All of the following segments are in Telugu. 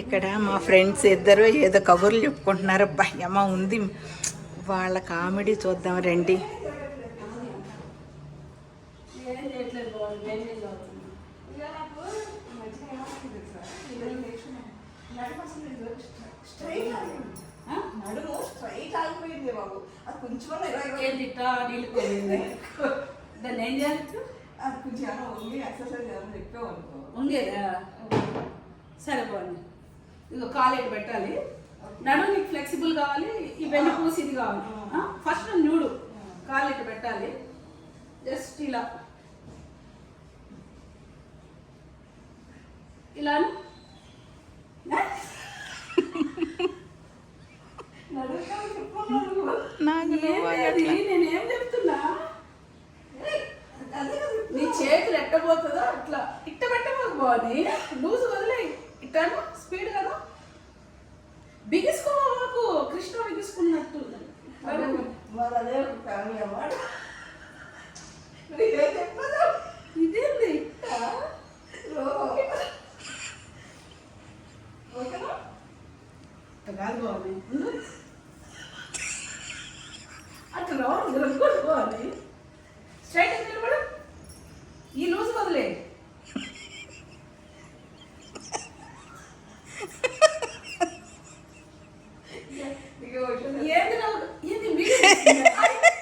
ఇక్కడ మా ఫ్రెండ్స్ ఇద్దరు ఏదో కబుర్లు చెప్పుకుంటున్నారు. భయమా ఉంది. వాళ్ళ కామెడీ చూద్దాం రండి. దాన్ని ఏం చేయాలి కొంచెం ఎక్సర్సైజ్ ఉంగేదా సరే పోండి. కాలు ఎటు పెట్టాలి? నడు నీకు ఫ్లెక్సిబుల్ కావాలి ఈ వెన్ను పూసి ఇది కావాలి. ఫస్ట్ నువ్వు కాలు ఇటు పెట్టాలి? జస్ట్ ఇలా. ఇలా? నేనేం చెప్తున్నా? నీ చేతులు ఎట్టబోతుందో అట్లా. ఇట్ట పెట్టబోదు బాగుంది లూజ్ వదిలే ఇట్టాను స్పీడ్ కదా? బిగిసుకోవాలకు కృష్ణ బిగిసుకున్నట్టు ఫ్యామిలీ ఇదేంది? కాదు అట్లా బాగుంది స్ట్రైట్ నిలబడు ఈ లూజ్ వదిలే నీకు ఒక విషయం ఏంది రౌండ్ ఏంది వీడియో తీస్తుందా? బాగాలేదు బాగాలేదు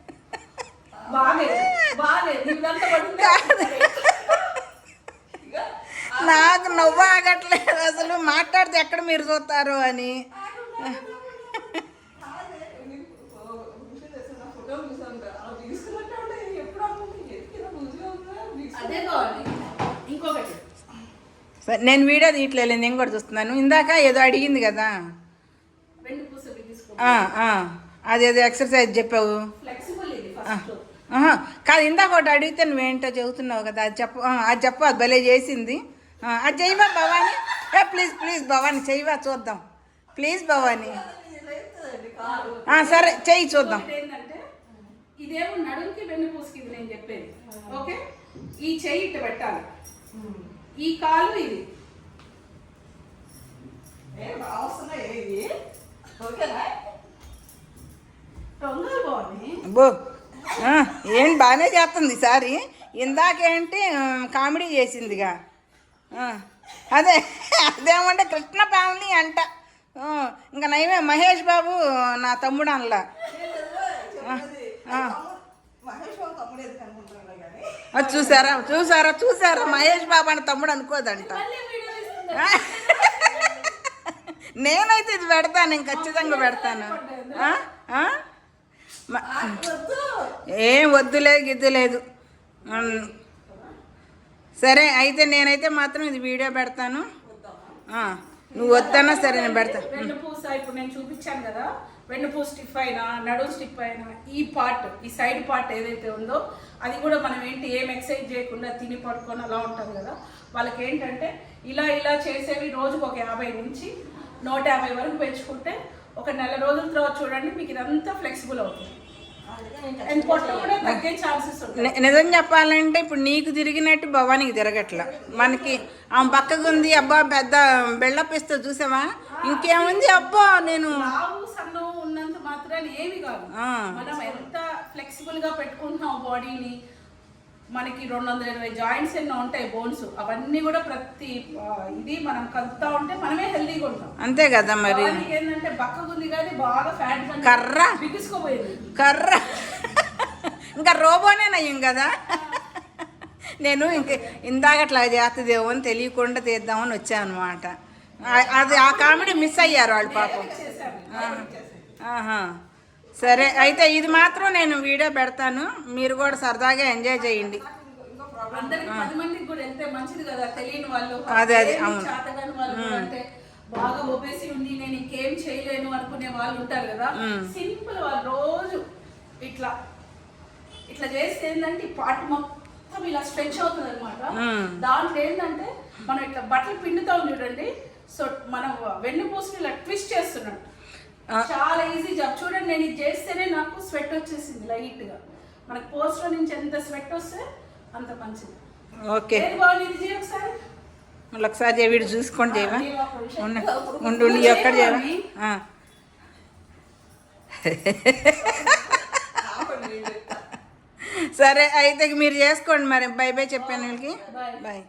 ఇదంతా పడుతుంది ఇక నాకు నవ్వు ఆగట్లేదు అసలు మాట్లాడితే ఎక్కడ మీరు చూస్తారు అని. నేను వీడియో తీయట్లేదు నేను కూడా చూస్తున్నాను. ఇందాక ఏదో అడిగింది కదా. అదేదో ఎక్సర్సైజ్ చెప్పావు. కాదు ఇందాక ఒకటి అడిగితే నువ్వేంటో చెబుతున్నావు కదా అది చెప్పు అది చెప్పు అది భలే చేసింది. అది చెయ్యవా భవాని? ఏ ప్లీజ్ ప్లీజ్ భవాని చెయ్యవా చూద్దాం. ప్లీజ్ భవాని. సరే చెయ్యి చూద్దాం. ఇదేమో నడుముకి వెన్ను పూసకి ఇది నేను చెప్పేది. ఓకే? ఈ చెయ్యి ఇట్ట పెట్టాలి. ఈ కాలు ఇది. ఓకేనా? ఏం బాగానే చేస్తుంది ఈసారి. ఇందాకేంటి కామెడీ చేసిందిగా. అదే అదేమంటే కృష్ణ ఫ్యామిలీ అంట. ఇంకా నయమే మహేష్ బాబు నా తమ్ముడు అనలా. అది చూసారా చూసారా చూసారా మహేష్ బాబు అని తమ్ముడు అనుకోదంట. నేనైతే ఇది పెడతాను నేను ఖచ్చితంగా పెడతాను. ఏం వద్దులేదు గిద్దులేదు. సరే అయితే నేనైతే మాత్రం ఇది వీడియో పెడతాను. నువ్వు వద్దన్నా సరే నేను పెడతా. వెన్ను పూస ఇప్పుడు నేను చూపించాను కదా వెన్ను పూస స్టిఫ్ అయినా నడుము స్టిఫ్ అయినా ఈ పార్ట్ ఈ సైడ్ పార్ట్ ఏదైతే ఉందో అది కూడా మనం ఏంటి ఏం ఎక్సర్సైజ్ చేయకుండా తిని పడుకొని అలా ఉంటాం కదా. వాళ్ళకి ఏంటంటే ఇలా ఇలా చేసేవి రోజుకు ఒక యాభై నుంచి నూట యాభై వరకు పెంచుకుంటే ఒక నెల రోజుల తర్వాత చూడండి మీకు ఇదంతా ఫ్లెక్సిబుల్ అవుతుంది. నిజం చెప్పాలంటే ఇప్పుడు నీకు తిరిగినట్టు భవానికి తిరగట్ల. మనకి ఆమె పక్కకు ఉంది అబ్బా పెద్ద బెళ్ళపిస్తో చూసావా? ఇంకేముంది అబ్బా నేను ఉన్నంత మాత్రాన ఏమి కాదు. ఆ. మనం ఎంత ఫ్లెక్సిబుల్గా పెట్టుకుంటున్నాం బాడీని మనకి రెండు వందల ఇరవై జాయింట్స్ ఎన్నో ఉంటాయి బోన్స్. అవన్నీ కూడా ప్రతి ఇది మనం కలుపుతా ఉంటే మనమే హెల్దీగా ఉంటాం. అంతే కదా మరి. ఏంటంటే బక్కగుంది కానీ బాగా ఫ్యాట్ కర్ర. బిగుసుకోపోయింది. కర్ర? ఇంకా రోబోనే నయ్యం కదా? నేను ఇంక ఇందాకట్లా చేస్తుందేమో అని తెలియకుండా తీద్దామని వచ్చాను అనమాట అది ఆ కామెడీ మిస్ అయ్యారు వాళ్ళు పాపం. ఆహా. సరే అయితే ఇది మాత్రం నేను వీడియో పెడతాను. మీరు కూడా సరదాగా ఎంజాయ్ చేయండి. అందరికి పది మందికి కూడా వెళ్తే మంచిది కదా తెలియని వాళ్ళు అదే, అదే, అవును. బాగా ఒబేసి ఉంది నేను ఇంకేం చేయలేను అనుకునే వాళ్ళు ఉంటారు కదా. సింపుల్ వాళ్ళు రోజు ఇట్లా ఇట్లా చేస్తే ఏంటంటే ఈ పార్ట్ మొత్తం ఇలా స్ట్రెచ్ అవుతుంది అనమాట. దాంట్లో ఏంటంటే మనం ఇట్లా బట్టలు పిండుతాం చూడండి. సో మనం వెన్నుపూసని ఇలా ట్విస్ట్ చేస్తున్నట్టు. చాలా ఈజీ జాబ్ చూడండి నేను ఇది చేస్తేనే నాకు స్వెట్ వచ్చేసింది లైట్గా. మనకి పోస్టర్ నుంచి ఎంత స్వెట్ వస్తే అంత మంచిది. ఓకే. ఒకసారి. మళ్ళీ ఒకసారి వీడు చూసుకొని చేయవా? ఉండు. ఒక్కటి చేయవా? సరే అయితే మీరు చేసుకోండి మరి. బై బై చెప్పాను వీళ్ళకి. బాయ్